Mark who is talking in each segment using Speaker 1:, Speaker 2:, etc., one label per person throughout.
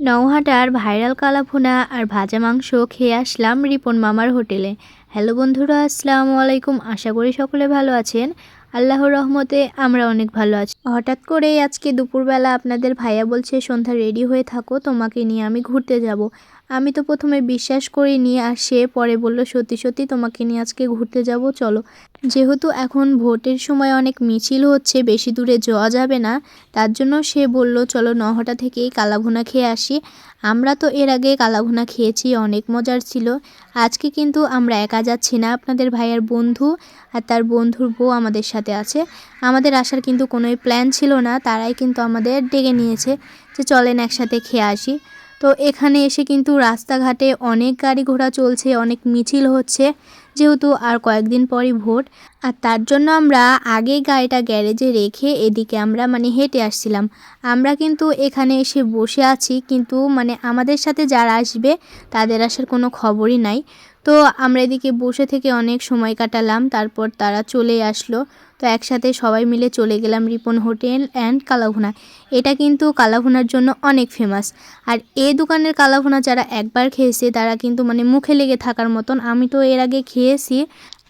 Speaker 1: নৌহাটার viral কালাভুনা আর ভাজা মাংস খেয়ে আসলাম রিপন মামার হোটেলে। হ্যালো বন্ধুরা, আসসালামু আলাইকুম। আশা করি সকলে ভালো আছেন। আল্লাহর রহমতে আমরা অনেক ভালো আছি। হঠাৎ করে আজকে দুপুরবেলা আপনাদের ভাইয়া বলছে, সন্ধ্যা রেডি হয়ে থাকো, তোমাকে নিয়ে আমি ঘুরতে যাব। আমি তো প্রথমে বিশ্বাস করিনি আর সে পরে বলল, সত্যি সত্যি, তোমাকে নিয়ে আজকে ঘুরতে যাব, চলো। যেহেতু এখন ভোটের সময় অনেক মিছিল হচ্ছে, বেশি দূরে যাওয়া যাবে না, তার জন্য সে বলল, চলো নহটা থেকেই কালাভুনা খেয়ে আসি। আমরা তো এর আগে কালাভুনা খেয়েছি, অনেক মজার ছিল। আজকে কিন্তু আমরা একা যাচ্ছি না, আপনাদের ভাইয়ের বন্ধু আর তার বন্ধুর বউ আমাদের সাথে আছে। আমাদের আসার কিন্তু কোনোই প্ল্যান ছিল না, তারাই কিন্তু আমাদের ডেকে নিয়েছে যে চলেন একসাথে খেয়ে আসি। তো এখানে এসে কিন্তু রাস্তাঘাটে অনেক গাড়ি ঘোড়া চলছে অনেক মিছিল হচ্ছে। যেহেতু আর কয়েকদিন পরই ভোট, আর তার জন্য আমরা আগেই গাড়িটা গ্যারেজে রেখে এদিকে আমরা মানে হেঁটে আসছিলাম। আমরা কিন্তু এখানে এসে বসে আছি, কিন্তু মানে আমাদের সাথে যারা আসবে তাদের আসার কোনো খবরই নাই। তো আমরা এদিকে বসে থেকে অনেক সময় কাটালাম, তারপর তারা চলে আসলো। তো একসাথে সবাই মিলে চলে গেলাম রিপন হোটেল অ্যান্ড কালাভুনা। এটা কিন্তু কালাভুনার জন্য অনেক ফেমাস। আর এই দোকানের কালাভুনা যারা একবার খেয়েছে, তারা কিন্তু মানে মুখে লেগে থাকার মতন। আমি তো এর আগে খেয়েছি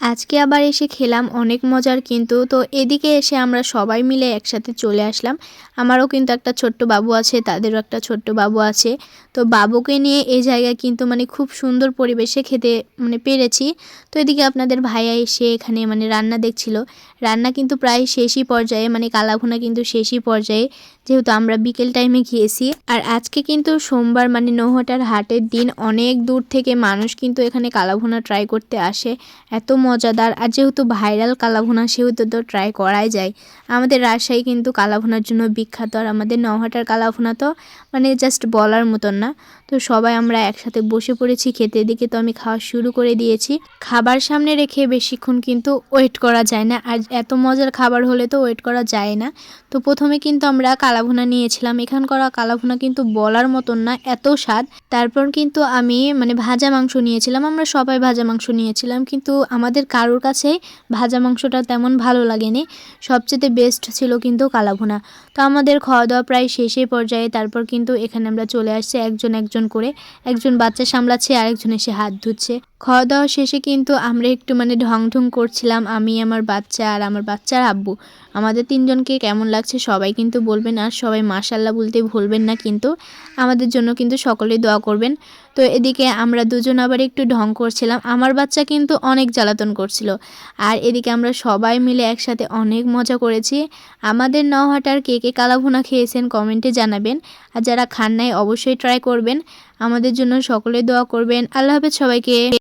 Speaker 1: আজকে আবার এসে খেলাম অনেক মজার কিন্তু তো এদিকে এসে আমরা সবাই মিলে একসাথে চলে আসলাম। আমারও কিন্তু একটা ছোট্ট বাবু আছে, তাদেরও একটা ছোট্ট বাবু আছে। তো বাবুকে নিয়ে এই জায়গায় কিন্তু মানে খুব সুন্দর পরিবেশে খেতে মানে পেরেছি। তো এদিকে আপনাদের ভাইয়া এসে এখানে মানে রান্না দেখছিল। রান্না কিন্তু প্রায় শেষই পর্যায়ে মানে কালাভুনা কিন্তু শেষই পর্যায়ে, যেহেতু আমরা বিকেল টাইমে গিয়েছি আর আজকে কিন্তু সোমবার মানে নৌহাটার হাটের দিন, অনেক দূর থেকে মানুষ কিন্তু এখানে কালাভুনা ট্রাই করতে আসে। এত মজাদার। আর যেহেতু ভাইরাল কালাভুনা, সেহেতু তো ট্রাই করাই যায়। আমাদের রাজশাহী কিন্তু কালাভুনার জন্য বিখ্যাত। আর আমাদের নহাটার কালাভুনা তো মানে জাস্ট বলার মতন না। তো সবাই আমরা একসাথে বসে পড়েছি, খেতে দিকে তো আমি খাওয়া শুরু করে দিয়েছি। খাবার সামনে রেখে বেশিক্ষণ কিন্তু ওয়েট করা যায় না। আর এত মজার খাবার হলে তো ওয়েট করা যায় না। তো প্রথমে কিন্তু আমরা কালাভুনা নিয়েছিলাম। এখানকার কালাভুনা কিন্তু বলার মতন না, এত স্বাদ। তারপর কিন্তু আমি মানে ভাজা মাংস নিয়েছিলাম। আমরা সবাই ভাজা মাংস নিয়েছিলাম। কিন্তু আমাদের কারোর কাছে ভাজা মাংসটা তেমন ভালো লাগেনি। সবচেয়ে বেস্ট ছিল কিন্তু কালাভুনা। তো আমাদের খাওয়া দাওয়া প্রায় শেষে পর্যায়ে তারপর কিন্তু এখানে আমরা চলে আসছি একজন একজন করে। একজন বাচ্চা সামলাচ্ছে, আরেকজন এসে হাত ধুচ্ছে। খাওয়া দাওয়া শেষে কিন্তু আমরা একটু মানে ঢং ঢং করছিলাম, আমি, আমার বাচ্চা আর আমার বাচ্চার আব্বু। আমাদের তিনজনকে কেমন লাগছে সবাই কিন্তু বলবেন, আর সবাই মাশাল্লাহ বলতে ভুলবেন না কিন্তু আমাদের জন্য কিন্তু সকলে দোয়া করবেন। তো এদিকে আমরা দুজন আবার একটু ঢং করছিলাম, আমার বাচ্চা কিন্তু অনেক জ্বালাতন করছিল। আর এদিকে আমরা সবাই মিলে একসাথে অনেক মজা করেছি। আমাদের নহাটার কে কে কালাভুনা খেয়েছেন কমেন্টে জানাবেন, আর যারা খান নাই অবশ্যই ট্রাই করবেন। আমাদের জন্য সকলে দোয়া করবেন। আল্লাহ হাফেজ সবাইকে।